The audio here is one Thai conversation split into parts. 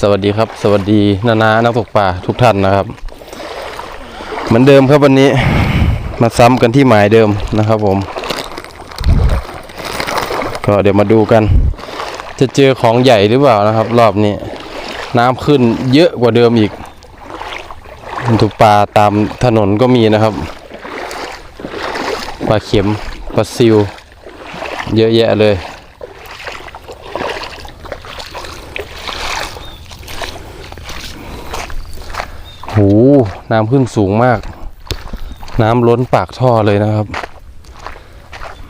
สวัสดีครับ สวัสดีนานานักตกปลาทุกท่านนะครับ เหมือนเดิมครับวันนี้มาซ้ำกันที่หมายเดิมนะครับผม ก็เดี๋ยวมาดูกัน จะเจอของใหญ่หรือเปล่านะครับ รอบนี้น้ำขึ้นเยอะกว่าเดิมอีกถูกปลาตามถนนก็มีนะครับปลาเข็มปลาซิว เยอะแยะเลย น้ำขึ้นสูงมาก น้ำล้นปากท่อเลยนะครับ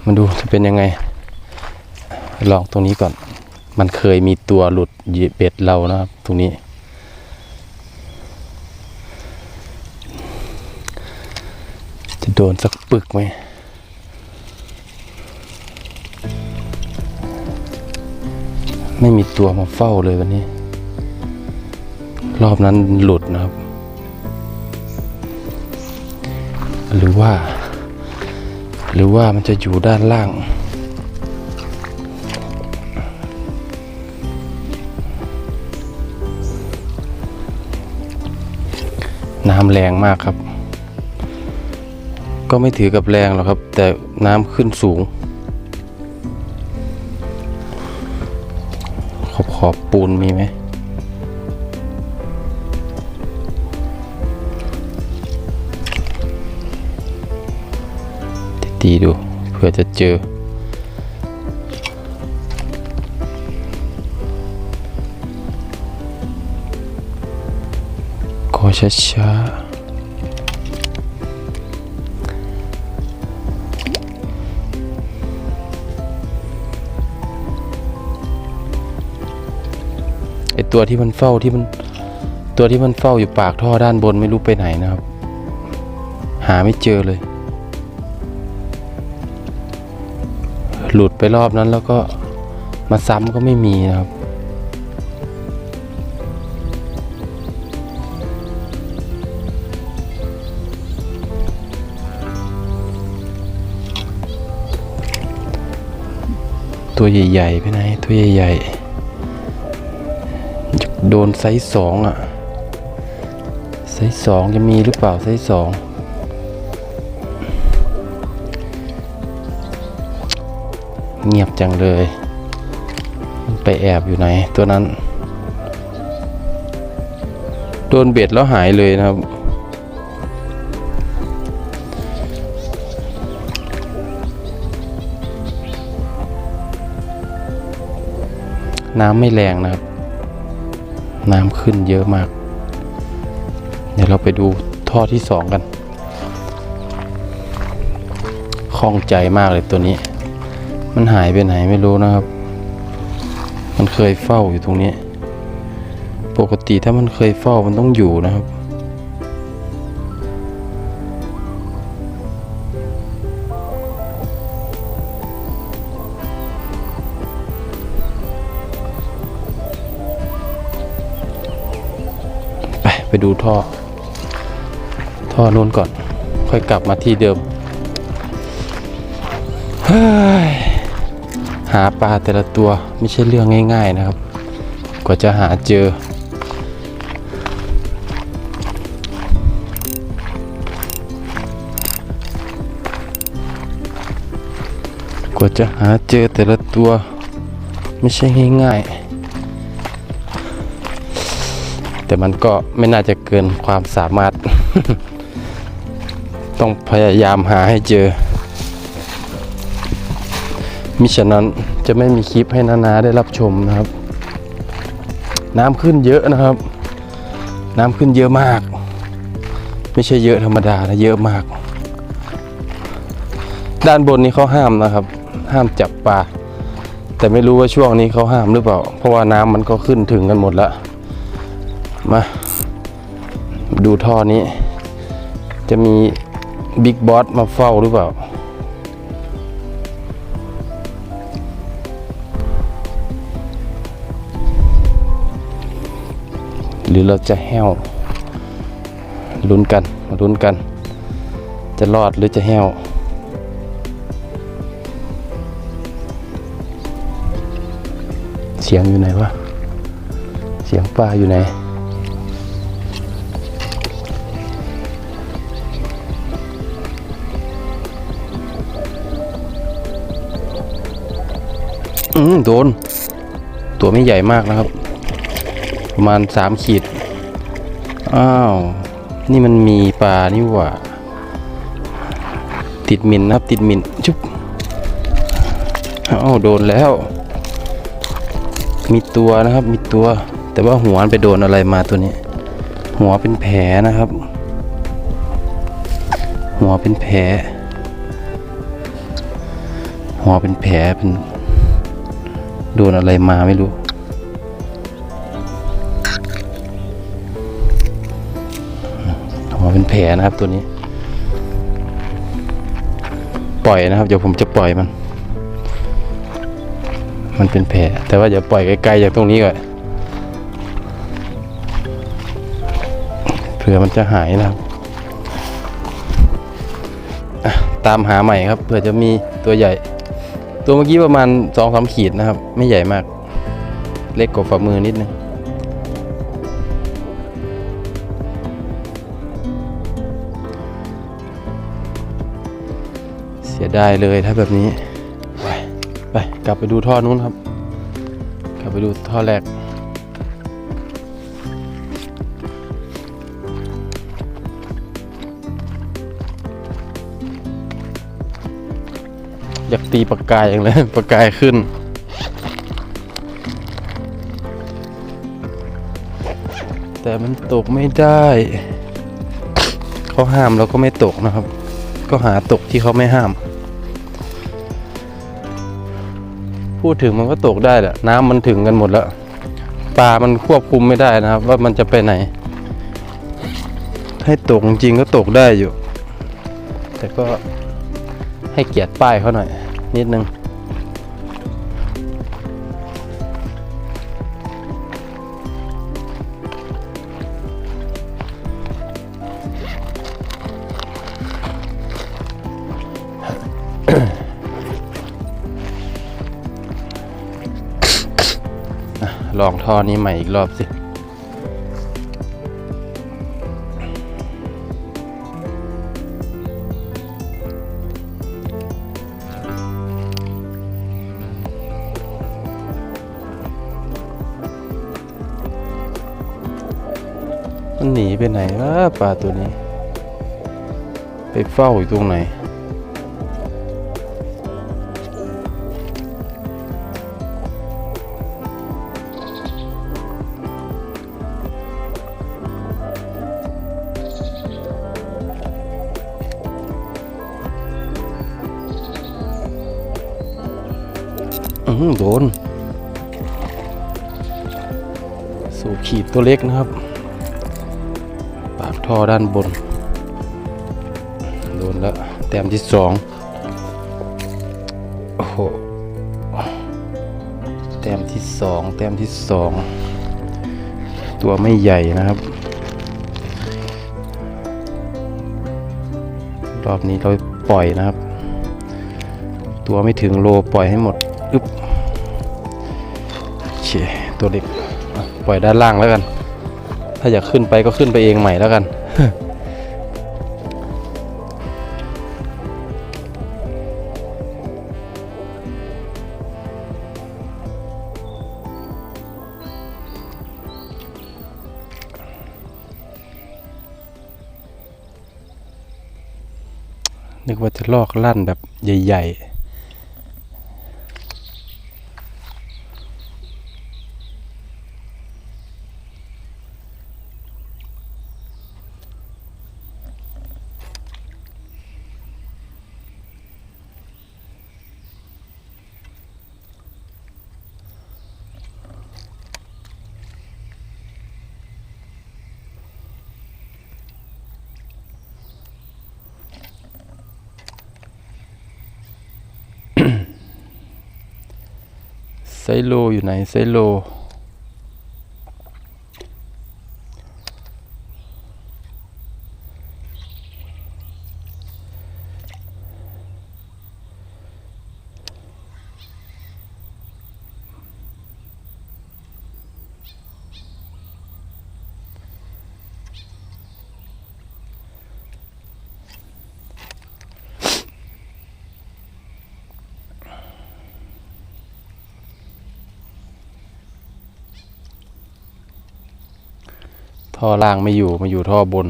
มาดูจะเป็นยังไง ลองตรงนี้ก่อน มันเคยมีตัวหลุดเบเบ็ดเรานะครับ ตรงนี้จะโดนสักปึกไหมไม่มีตัวมาเฝ้าเลยวันนี้ รอบนั้นหลุดนะครับ หรือว่า หรือว่ามันจะอยู่ด้านล่าง น้ำแรงมากครับ ก็ไม่ถือกับแรงหรอกครับ แต่น้ำขึ้นสูง ขอบขอบปูนมีไหมีดูเพื่อจะเจอ ขอช้าๆไอตัวที่มันเฝ้าที่มันตัวที่มันเฝ้าอยู่ปากท่อด้านบนไม่รู้ไปไหนนะครับ หาไม่เจอเลย หลุดไปรอบนั้นแล้วก็มาซ้ำก็ไม่มีนะครับ ตัวใหญ่ๆไปไหนตัวใหญ่ๆโดนไซส์สองอะ ไซส์สองจะมีหรือเปล่าไซส์สอง เงียบจังเลย มันไปแอบอยู่ไหน ตัวนั้น โดนเบ็ดแล้วหายเลยนะครับ น้ำไม่แรงนะครับ น้ำขึ้นเยอะมาก เดี๋ยวเราไปดูท่อที่สองกันคล่องใจมากเลยตัวนี้ มันหายไปไหนไม่รู้นะครับ มันเคยเฝ้าอยู่ตรงนี้ ปกติถ้ามันเคยเฝ้ามันต้องอยู่นะครับ ไปไปดูท่อ ท่อนู้นก่อน ค่อยกลับมาที่เดิม เฮ้ย หาปลาแต่ละตัวไม่ใช่เรื่องง่าย ๆนะครับ กว่าจะหาเจอ กว่าจะหาเจอแต่ละตัวไม่ใช่ง่ายๆ แต่มันก็ไม่น่าจะเกินความสามารถ ต้องพยายามหาให้เจอ มิฉะนั้นจะไม่มีคลิปให้นานาได้รับชมนะครับ น้ำขึ้นเยอะนะครับ น้ำขึ้นเยอะมาก ไม่ใช่เยอะธรรมดานะเยอะมาก ด้านบนนี้เขาห้ามนะครับ ห้ามจับปลาแต่ไม่รู้ว่าช่วงนี้เขาห้ามหรือเปล่า เพราะว่าน้ำมันก็ขึ้นถึงกันหมดแล้วมา ดูท่อนี้ จะมีบิ๊กบอสมาเฝ้าหรือเปล่า หรือเราจะแห้วลุ้นกันมาลุ้นกัน จะรอดหรือจะแห้วเสียงอยู่ไหนวะเสียงปลาอยู่ไหนอืมโดน ตัวไม่ใหญ่มากนะครับ ประมาณสามขีด อ้าว นี่มันมีปลานี่หว่า ติดมินนะครับ ติดมินชุบอ้าวโดนแล้ว มีตัวนะครับ มีตัว แต่ว่าหัวไปโดนอะไรมาตัวนี้ หัวเป็นแผลนะครับ หัวเป็นแผล หัวเป็นแผลเป็น โดนอะไรมาไม่รู้ แผลนะครับตัวนี้ ปล่อยนะครับ เดี๋ยวผมจะปล่อยมัน มันเป็นแผลแต่ว่าอย่าปล่อยไกลๆจากตรงนี้ก่อนเผื่อมันจะหายนะครับตามหาใหม่ครับเผื่อจะมีตัวใหญ่ ตัวเมื่อกี้ประมาณสองสามขีดนะครับ ไม่ใหญ่มาก เล็กกว่าฝ่ามือนิดนึง เสียดายเลยถ้าแบบนี้ ไปไปกลับไปดูท่อนู้นครับ กลับไปดูท่อแรกอยากตีปากกายอย่างเลยปากกายขึ้น แต่มันตกไม่ได้ เขาห้ามเราก็ไม่ตกนะครับ ก็หาตกที่เขาไม่ห้าม พูดถึงมันก็ตกได้แหละน้ำมันถึงกันหมดแล้วปลามันควบคุมไม่ได้นะครับ ว่ามันจะไปไหน ให้ตกจริงก็ตกได้อยู่ แต่ก็ให้เกียรติป้ายเขาหน่อย นิดนึง ลองท่อนี้ใหม่อีกรอบสิ มันหนีไปไหนวะปลาตัวนี้ ไปเฝ้าอยู่ตรงไหน โดน สู่ขีดตัวเล็กนะครับ ปากท่อด้านบน โดนแล้ว แต้มที่สองโอ้โห แต้มที่สองแต้มที่สองตัวไม่ใหญ่นะครับ รอบนี้เราปล่อยนะครับ ตัวไม่ถึงโลปล่อยให้หมดอึ๊บ เคตัวเล็กปล่อยด้านล่างแล้วกัน ถ้าอยากขึ้นไปก็ขึ้นไปเองใหม่แล้วกันนึกว่าจะลอกลั่นแบบใหญ่ ๆ ไซโลอยู่ไหนไซโล ท่อล่างไม่อยู่มาอยู่ท่อบน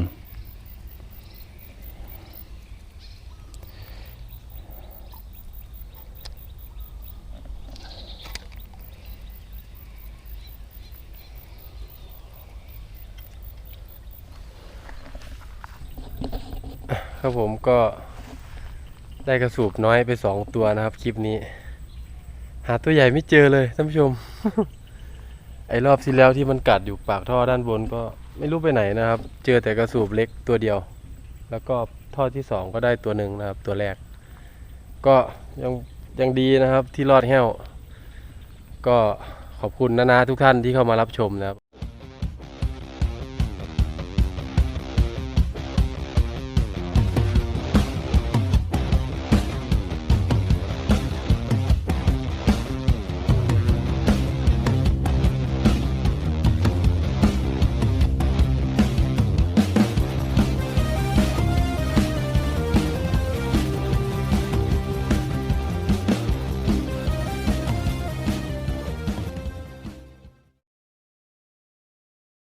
ครับผมก็ได้กระสูบน้อยไปสองตัวนะครับคลิปนี้ หาตัวใหญ่ไม่เจอเลยท่านผู้ชม ไอ้รอบที่แล้วที่มันกัดอยู่ปากท่อด้านบนก็ ไม่รู้ไปไหนนะครับ เจอแต่กระสูบเล็กตัวเดียว แล้วก็ท่อที่สองก็ได้ตัวหนึ่งนะครับ ตัวแรก ก็ยังยังดีนะครับที่รอดแห้ว ก็ขอบคุณนานาทุกท่านที่เข้ามารับชมนะครับ